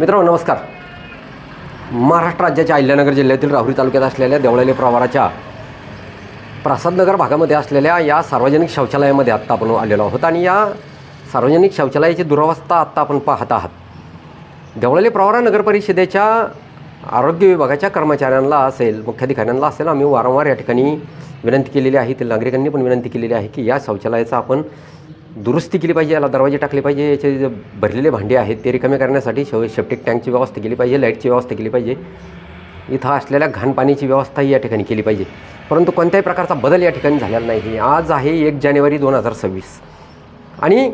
मित्रांनो नमस्कार. महाराष्ट्र राज्याच्या अहिल्यानगर जिल्ह्यातील राहुरी तालुक्यात असलेल्या देवळाले प्रवाराच्या प्रसादनगर भागामध्ये असलेल्या या सार्वजनिक शौचालयामध्ये आत्ता आपण आलेलो आहोत आणि या सार्वजनिक शौचालयाची दुरावस्था आत्ता आपण पाहत आहात. देवळाले प्रवारा नगर परिषदेच्या आरोग्य विभागाच्या कर्मचाऱ्यांना असेल मुख्याधिकाऱ्यांना असेल आम्ही वारंवार या ठिकाणी विनंती केलेली आहे ते नागरिकांनी पण विनंती केलेली आहे की या शौचालयाचा आपण दुरुस्ती केली पाहिजे याला दरवाजे टाकले पाहिजे याचे जे भरलेले भांडे आहेत ते रिकामे करण्यासाठी शेव सेप्टिक टँकची व्यवस्था केली पाहिजे लाईटची व्यवस्था केली पाहिजे. इथं असलेल्या घाण पाण्याची व्यवस्थाही या ठिकाणी केली पाहिजे. परंतु कोणत्याही प्रकारचा बदल या ठिकाणी झालेला नाही. आज आहे एक जानेवारी दोन हजार सव्वीस. आणि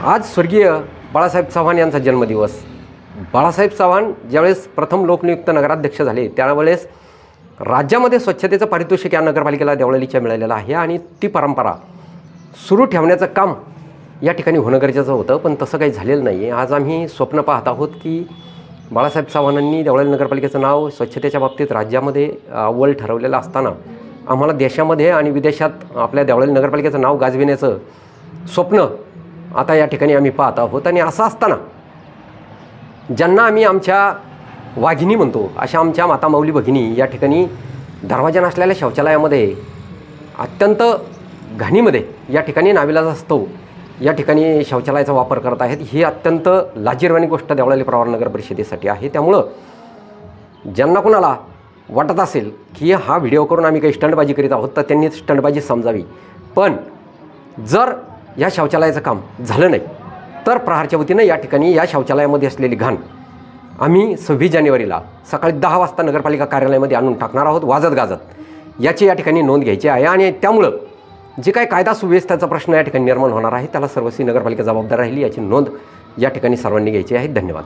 आज स्वर्गीय बाळासाहेब चव्हाण यांचा जन्मदिवस. बाळासाहेब चव्हाण ज्यावेळेस प्रथम लोकनियुक्त नगराध्यक्ष झाले त्यावेळेस राज्यामध्ये स्वच्छतेचं पारितोषिक या नगरपालिकेला देवळालीच्या मिळालेलं आहे आणि ती परंपरा सुरू ठेवण्याचं काम या ठिकाणी होणं गरजेचं होतं पण तसं काही झालेलं नाही आहे आज आम्ही स्वप्न पाहत आहोत की बाळासाहेब चव्हाणांनी देवळाली नगरपालिकेचं नाव स्वच्छतेच्या बाबतीत राज्यामध्ये अव्वल ठरवलेलं असताना आम्हाला देशामध्ये आणि विदेशात आपल्या देवळाली नगरपालिकेचं नाव गाजविण्याचं स्वप्न आता या ठिकाणी आम्ही पाहत आहोत. आणि असं असताना ज्यांना आम्ही आमच्या वाघिनी म्हणतो अशा आमच्या माता माऊली भगिनी या ठिकाणी दरवाजा नसलेल्या शौचालयामध्ये अत्यंत घाणीमध्ये या ठिकाणी नाविलाज असतो. या ठिकाणी शौचालयाचा वापर करत आहेत. ही अत्यंत लाजीरवाणी गोष्ट देवळाली प्रवार नगर परिषदेसाठी आहे. त्यामुळं ज्यांना कोणाला वाटत असेल की हा व्हिडिओ करून आम्ही काही स्टंटबाजी करीत आहोत तर त्यांनी स्टंटबाजी समजावी. पण जर या शौचालयाचं काम झालं नाही तर प्रहारच्या वतीनं या ठिकाणी या शौचालयामध्ये असलेली घाण आम्ही सव्वीस जानेवारीला सकाळी दहा वाजता नगरपालिका कार्यालयामध्ये आणून टाकणार आहोत वाजत गाजत. याची या ठिकाणी नोंद घ्यायची आहे आणि त्यामुळं जे काही कायदा सुव्यवस्थेचा प्रश्न या ठिकाणी निर्माण होणार आहे त्याला सर्वस्वी नगरपालिका जबाबदार राहिली याची नोंद या ठिकाणी सर्वांनी घ्यायची आहे. धन्यवाद.